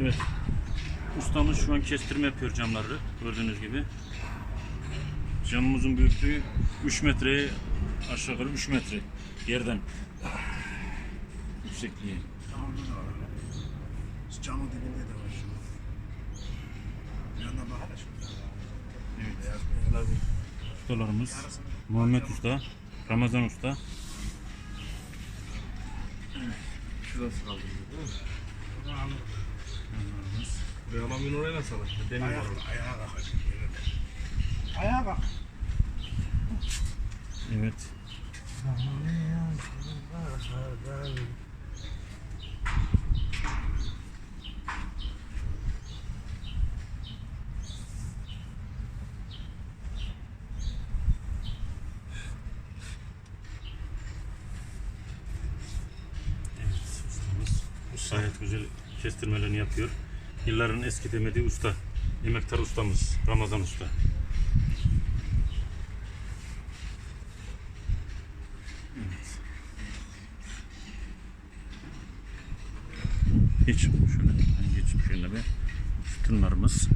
Evet. Ustamız şu an kestirme yapıyor camları. Gördüğünüz gibi. Camımızın büyüklüğü 3 metreye aşağı yukarı 3 metre yerden. Yüksekliği. Camın dibinde de var şu. Yandan bak. Evet. Ustalarımız. Muhammed Usta, Ramazan Usta. Şurası kaldı değil mi? Alamıyorsun oraya nasıl alır? Demir Ayağa, ayağa kalkacak. Ayağa kalk. Evet. Evet, ustamız gayet güzel kestirmelerini yapıyor. Yılların eski demediği usta. Emektar ustamız Ramazan Usta. Evet. Geç şöyle. Geç şöyle bir. Sütunlarımız.